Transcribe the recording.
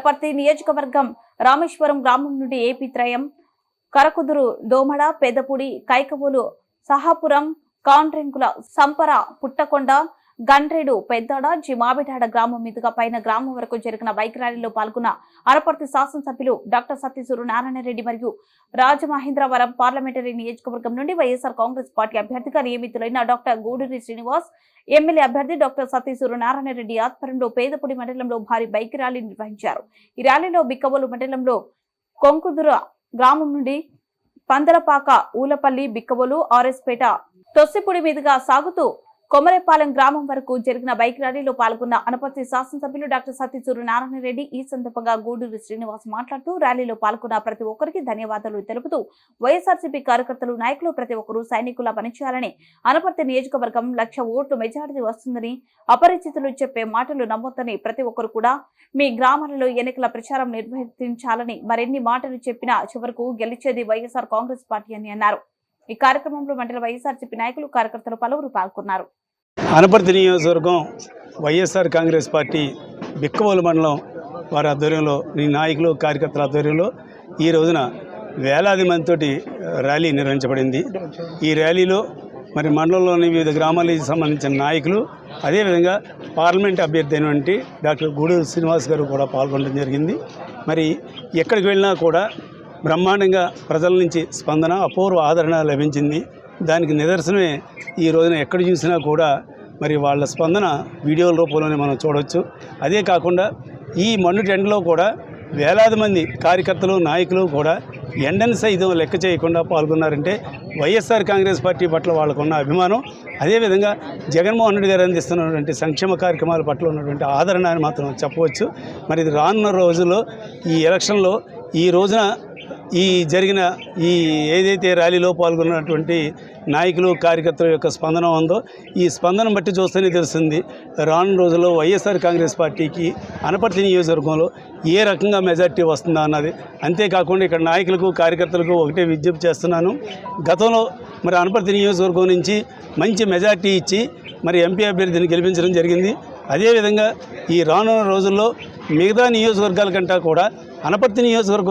వనపర్తి నియోజకవర్గం రామేశ్వరం గ్రామం నుండి ఏపీ త్రయం కరకుదురు దోమడ పెదపుడి కైకవోలు సహాపురం కాండ్రెంకుల సంపర పుట్టకొండ గండ్రేడు పెద్దాడ జిమాబిటాడ గ్రామం మీదుగా పైన గ్రామం వరకు జరిగిన బైక్ ర్యాలీలో పాల్గొన్న అరపర్తి శాసనసభ్యులు డాక్టర్ సత్యసూరు నారాయణరెడ్డి మరియు రాజమహేంద్రవరం పార్లమెంటరీ నియోజకవర్గం నుండి వైఎస్ఆర్ కాంగ్రెస్ పార్టీ అభ్యర్థిగా నియమితులైన డాక్టర్ గూడూరి శ్రీనివాస్ ఎమ్మెల్యే అభ్యర్థి డాక్టర్ సతీసూరు నారాయణరెడ్డి ఆధ్వర్యంలో పేదపూడి మండలంలో భారీ బైక్ ర్యాలీ నిర్వహించారు. ఈ ర్యాలీలో బిక్కబోలు మండలంలో కొంకుదుర గ్రామం నుండి పందలపాక ఊలపల్లి బిక్కబోలు ఆర్ఎస్పేట తొస్సిపూడి మీదుగా సాగుతూ కొమరేపాలెం గ్రామం వరకు జరిగిన బైక్ ర్యాలీలో పాల్గొన్న అనపర్తి శాసనసభ్యులు డాక్టర్ సతీసూరు నారాయణరెడ్డి ఈ సందర్భంగా గూడూరు శ్రీనివాస్ మాట్లాడుతూ ర్యాలీలో పాల్గొన్న ప్రతి ఒక్కరికి ధన్యవాదాలు తెలుపుతూ వైఎస్ఆర్సీపీ కార్యకర్తలు నాయకులు ప్రతి ఒక్కరూ సైనికుల పనిచేయాలని అనపర్తి నియోజకవర్గం లక్ష ఓట్లు మెజారిటీ వస్తుందని అపరిచితులు చెప్పే మాటలు నమ్మొద్దని ప్రతి ఒక్కరు కూడా మీ గ్రామాలలో ఎన్నికల ప్రచారం నిర్వహించాలని మరిన్ని మాటలు చెప్పినా చివరకు గెలిచేది వైఎస్ఆర్ కాంగ్రెస్ పార్టీ అని అన్నారు. ఈ కార్యక్రమంలో మండల వైఎస్ఆర్సీపీ నాయకులు కార్యకర్తలు పలువురు పాల్గొన్నారు. అనపర్తి నియోజకవర్గం వైఎస్ఆర్ కాంగ్రెస్ పార్టీ బిక్కవోలు మండలం వారి ఆధ్వర్యంలో ఈ నాయకులు కార్యకర్తల ఆధ్వర్యంలో ఈ రోజున వేలాది మందితోటి ర్యాలీ నిర్వహించబడింది. ఈ ర్యాలీలో మరి మండలంలోని వివిధ గ్రామాలకు సంబంధించిన నాయకులు అదేవిధంగా పార్లమెంట్ అభ్యర్థి అయినటువంటి డాక్టర్ గూడూరు శ్రీనివాస్ గారు కూడా పాల్గొనడం జరిగింది. మరి ఎక్కడికి వెళ్ళినా కూడా బ్రహ్మాండంగా ప్రజల నుంచి స్పందన అపూర్వ ఆదరణ లభించింది. దానికి నిదర్శనమే ఈ రోజున ఎక్కడ చూసినా కూడా మరి వాళ్ళ స్పందన వీడియోల రూపంలోనే మనం చూడవచ్చు అదే కాకుండా ఈ మండు ఎండలో కూడా వేలాది మంది కార్యకర్తలు నాయకులు కూడా ఎండని సైతం లెక్క చేయకుండా పాల్గొన్నారంటే వైఎస్ఆర్ కాంగ్రెస్ పార్టీ పట్ల వాళ్ళకున్న అభిమానం అదేవిధంగా జగన్మోహన్ రెడ్డి గారు అందిస్తున్నటువంటి సంక్షేమ కార్యక్రమాల పట్ల ఉన్నటువంటి ఆదరణ అని మాత్రం చెప్పవచ్చు. మరి ఇది రానున్న రోజుల్లో ఈ ఎలక్షన్లో ఈ రోజున ఈ జరిగిన ఈ ఏదైతే ర్యాలీలో పాల్గొన్నటువంటి నాయకులు కార్యకర్తల యొక్క స్పందన ఉందో ఈ స్పందన బట్టి చూస్తేనే తెలుస్తుంది రానున్న రోజుల్లో వైఎస్ఆర్ కాంగ్రెస్ పార్టీకి అనపర్తి నియోజకవర్గంలో ఏ రకంగా మెజార్టీ వస్తుందా అన్నది. అంతేకాకుండా ఇక్కడ నాయకులకు కార్యకర్తలకు ఒకటే విజ్ఞప్తి చేస్తున్నాను. గతంలో మరి అనపర్తి నియోజకవర్గం నుంచి మంచి మెజార్టీ ఇచ్చి మరి ఎంపీ అభ్యర్థిని గెలిపించడం జరిగింది. అదేవిధంగా ఈ రానున్న రోజుల్లో మిగతా నియోజకవర్గాల కంటే కూడా అనపర్తి నియోజకవర్గం